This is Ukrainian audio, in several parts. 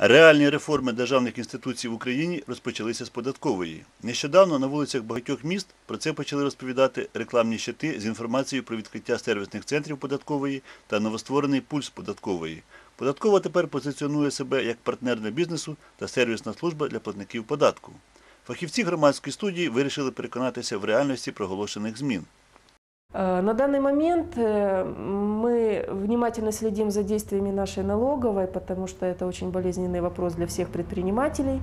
Реальні реформи державних інституцій в Україні розпочалися з податкової. Нещодавно на вулицях багатьох міст про це почали розповідати рекламні щити з інформацією про відкриття сервісних центрів податкової та новостворений пульс податкової. Податкова тепер позиціонує себе як партнер для бізнесу та сервісна служба для платників податку. Фахівці громадської студії вирішили переконатися в реальності проголошених змін. Э, На данный момент э, мы внимательно следим за действиями нашей налоговой, потому что это очень болезненный вопрос для всех предпринимателей.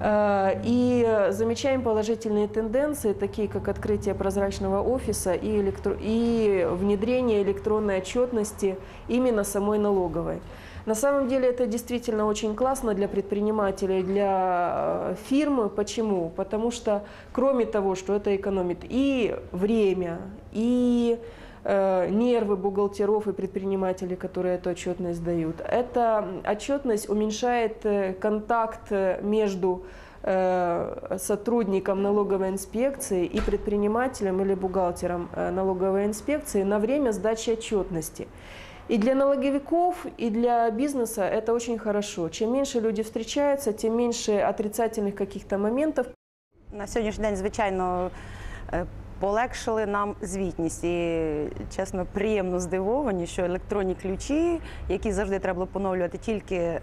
Э, И замечаем положительные тенденции, такие как открытие прозрачного офиса и, электро- и внедрение электронной отчетности именно самой налоговой. На самом деле это действительно очень классно для предпринимателей, для э, фирмы. Почему? Потому что кроме того, что это экономит и время, и э, нервы бухгалтеров и предпринимателей, которые эту отчетность дают, эта отчетность уменьшает э, контакт э, между сотрудником налоговой инспекции и предпринимателем или бухгалтером налоговой инспекции на время сдачи отчетности. И для налоговиков, и для бизнеса это очень хорошо. Чем меньше люди встречаются, тем меньше отрицательных каких-то моментов. На сьогоднішній день, звичайно, полегшили нам звітність. І чесно, приємно здивовані, що електронні ключі, які завжди треба було поновлювати тільки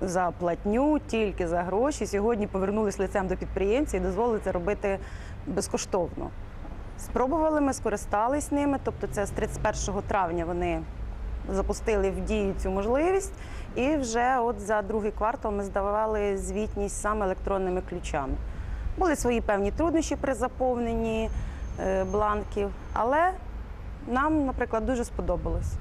за платню, тільки за гроші, сьогодні повернулись лицем до підприємців і дозволили це робити безкоштовно. Спробували ми, скористались ними, тобто це з 31 травня вони запустили в дію цю можливість. І вже от за другий квартал ми здавали звітність саме електронними ключами. Були свої певні труднощі при заповненні бланків, але нам, наприклад, дуже сподобалось.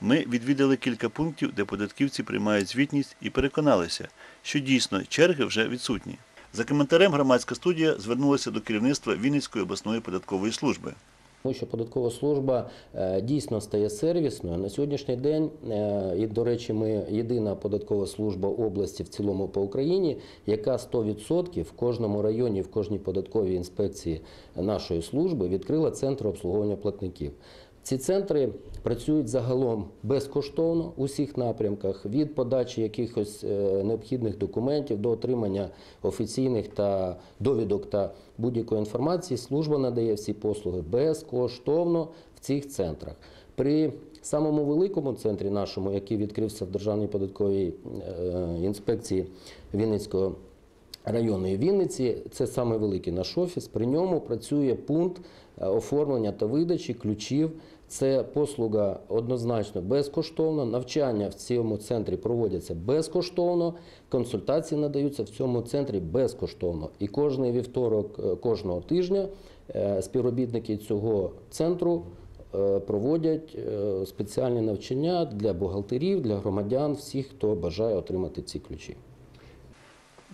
Ми відвідали кілька пунктів, де податківці приймають звітність і переконалися, що дійсно черги вже відсутні. За коментарем громадська студія звернулася до керівництва Вінницької обласної податкової служби. Тому що податкова служба е, дійсно стає сервісною. На сьогоднішній день, е, і, до речі, ми єдина податкова служба області в цілому по Україні, яка 100% в кожному районі, в кожній податковій інспекції нашої служби відкрила центр обслуговування платників. Ці центри працюють загалом безкоштовно у всіх напрямках від подачі якихось е, необхідних документів до отримання офіційних та довідок та будь-якої інформації. Служба надає всі послуги безкоштовно в цих центрах. При самому великому центрі нашому, який відкрився в Державній податковій е, інспекції Вінницького районної Вінниці. Це саме великий наш офіс. При ньому працює пункт е, оформлення та видачі ключів. Це послуга однозначно безкоштовна. Навчання в цьому центрі проводяться безкоштовно. Консультації надаються в цьому центрі безкоштовно. І кожний вівторок е, кожного тижня е, співробітники цього центру проводять спеціальні навчання для бухгалтерів, для громадян, всіх, хто бажає отримати ці ключі.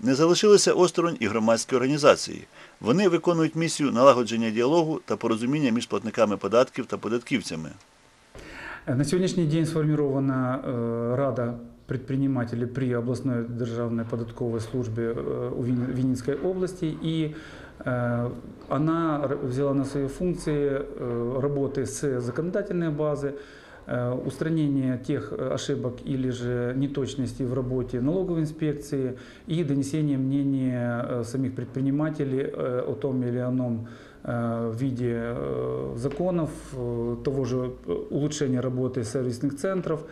Не залишилися осторонь і громадські організації. Вони виконують місію налагодження діалогу та порозуміння між платниками податків та податківцями. На сегодняшний день сформирована э, Рада предпринимателей при областной державной податковой службе э, у Вин- Винницкой области, и э, она р- взяла на свои функции э, работы с законодательной базы, э, Устранение тех э, ошибок или же неточностей в работе налоговой инспекции и донесение мнения э, самих предпринимателей э, о том или ином э, в виде э, законов, э, того же э, улучшения работы сервисных центров,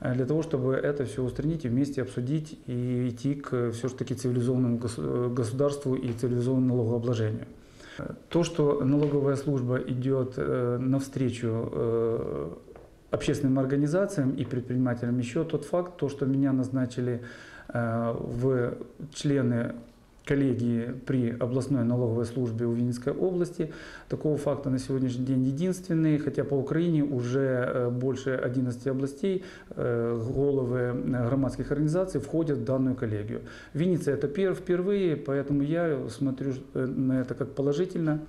э, для того, чтобы это все устранить и вместе обсудить и идти к все-таки цивилизованному гос- э, государству и цивилизованному налогообложению. Э, То, что налоговая служба идет э, навстречу э, общественным организациям и предпринимателям, еще тот факт, то, что меня назначили э, в члены коллегии при областной налоговой службе у Винницкой области. Такого факта на сегодняшний день единственный, хотя по Украине уже э, больше 11 областей э, головы громадских организаций входят в данную коллегию. Винница это пер- впервые, поэтому я смотрю на это как положительно.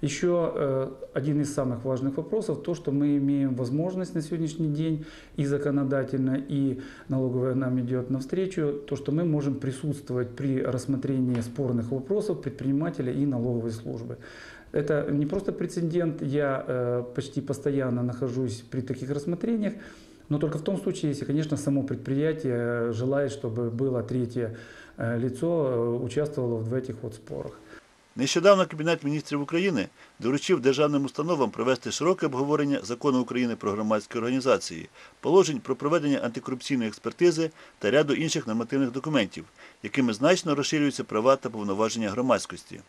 Еще э, один из самых важных вопросов, то, что мы имеем возможность на сегодняшний день и законодательно, и налоговая нам идет навстречу, то, что мы можем присутствовать при рассмотрении спорных вопросов предпринимателя и налоговой службы. Это не просто прецедент, я э, почти постоянно нахожусь при таких рассмотрениях, Но только в том случае, если, конечно, само предприятие желает, чтобы было третье э, лицо, э, участвовало в этих вот спорах. Нещодавно Кабінет міністрів України доручив державним установам провести широке обговорення закону України про громадські організації, положень про проведення антикорупційної експертизи та ряду інших нормативних документів, якими значно розширюються права та повноваження громадськості.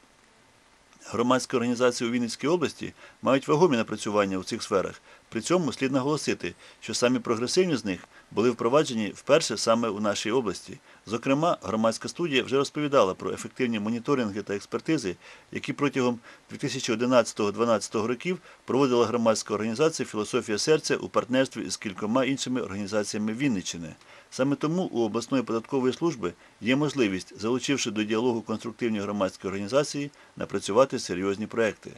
Громадські організації у Вінницькій області мають вагомі напрацювання у цих сферах. При цьому слід наголосити, що самі прогресивні з них були впроваджені вперше саме у нашій області. Зокрема, громадська студія вже розповідала про ефективні моніторинги та експертизи, які протягом 2011-2012 років проводила громадська організація Філософія серця у партнерстві з кількома іншими організаціями Вінниччини. Саме тому у обласної податкової служби є можливість, залучивши до діалогу конструктивні громадські організації, напрацювати серйозні проекти.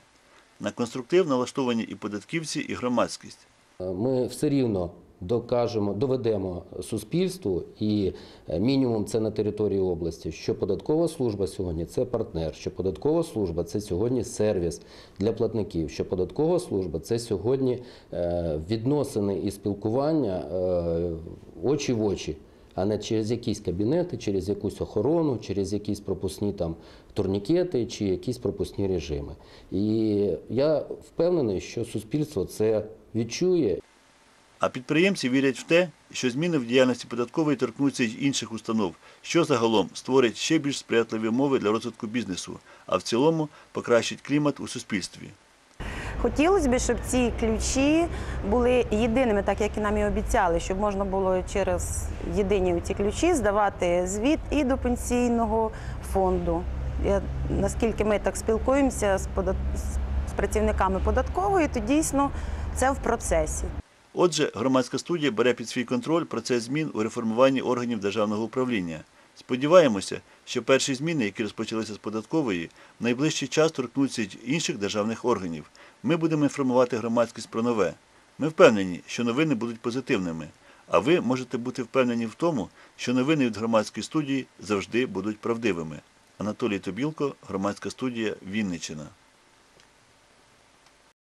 На конструктив налаштовані і податківці, і громадськість. Ми все рівно докажемо, доведемо суспільству, і е, мінімум це на території області, що податкова служба сьогодні це партнер, що податкова служба це сьогодні сервіс для платників, що податкова служба це сьогодні е, відносини і спілкування е, очі в очі. А не через якісь кабінети, через якусь охорону, через якісь пропускні там турнікети чи якісь пропускні режими. І я впевнений, що суспільство це відчує А підприємці вірять в те, що зміни в діяльності податкової торкнуться й інших установ, що загалом створить ще більш сприятливі умови для розвитку бізнесу, а в цілому покращить клімат у суспільстві. Хотілося б, щоб ці ключі були єдиними, так як і нам і обіцяли, щоб можна було через єдині ці ключі здавати звіт і до пенсійного фонду. Я, наскільки ми так спілкуємося з, подат... з працівниками податкової, то дійсно це в процесі. Отже, громадська студія бере під свій контроль процес змін у реформуванні органів державного управління. Сподіваємося, що перші зміни, які розпочалися з податкової, в найближчий час торкнуться інших державних органів. Ми будемо інформувати громадськість про нове. Ми впевнені, що новини будуть позитивними. А ви можете бути впевнені в тому, що новини від громадської студії завжди будуть правдивими. Анатолій Тобілко, громадська студія Вінниччина.